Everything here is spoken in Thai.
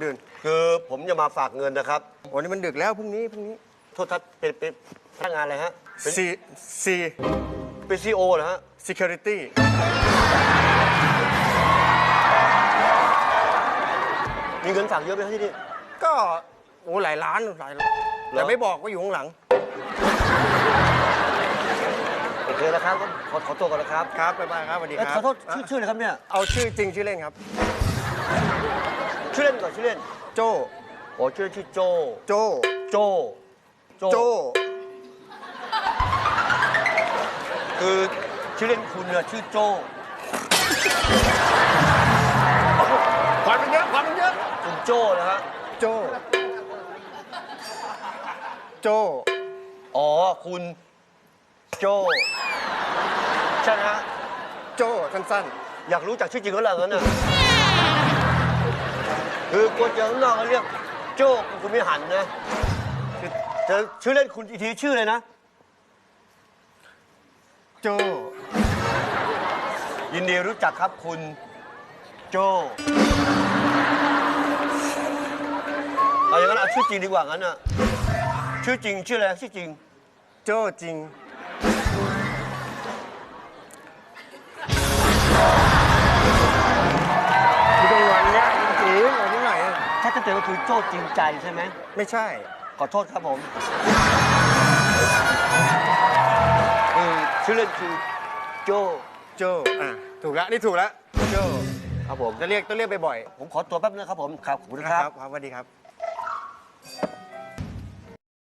เดินคือผมจะมาฝากเงินนะครับโอ้นี่มันดึกแล้วพรุ่งนี้พรุ่งนี้โทษทัศน์เป็นเป็นพนักงานอะไรฮะเป็น C C เป็นซีโอเหรอฮะ security มีเงินฝากเยอะไหมครับที่นี่ ก็โอ้หลายล้านหลายล้านแต่ไม่บอกว่าอยู่ข้างหลัง โอเคแล้วครับขอขอตัวก่อนนะครับครับบ๊ายบายครับสวัสดีคเอ้ยรับขอโทษชื่อชื่ออะไรครับเนี่ย เอาชื่อจริงชื่อเล่นครับ ชื่อเล่นก่อนชื่อเล่นโจโอ้ชื่อเล่นชื่อโจ โจ โจ โจ คือชื่อเล่นคุณเนี่ยชื่อโจควันมันเยอะควันมันเยอะคุณโจนะฮะโจ โจ อ๋อ คุณโจ ใช่ไหมฮะ โจสั้นอยากรู้จักชื่อจริงเขาเหรองั้นน่ะ ตัวเจอข้างนอกเขาเรียกโจ้คุณไม่หันนะจะชื่อเล่นคุณอีกทีชื่อเลยนะ โจ ยินดีรู้จักครับคุณโจเอาอย่างนั้นเอาชื่อจริงดีกว่างั้นน่ะ ชื่อจริงชื่ออะไรชื่อจริง โจจริง น่อยถ้าจะเจอก็คือโจ้จริงใจใช่ไหมไม่ใช่ ขอโทษครับผมคือชื่อเล่นคือโจโจอะถูกแล้วนี่ถูกแล้วโจครับผมจะเรียกต้องเรียกบ่อยผมขอตัวแป๊บนึงครับผมครับขอบคุณๆนะครับครับสวัสดีครับ